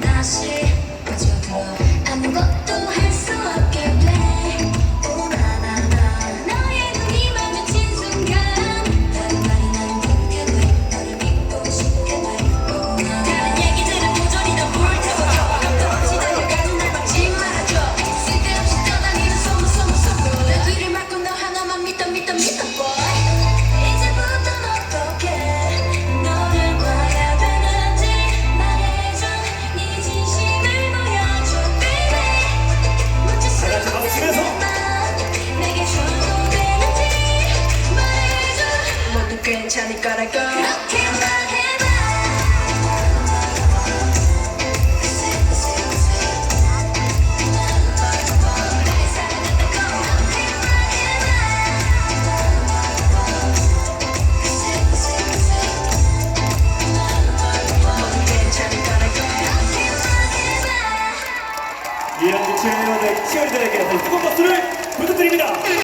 다시 괜찮을 거라고 그렇게만 해봐 이런 친구들, 친구들에게 수고받습니다.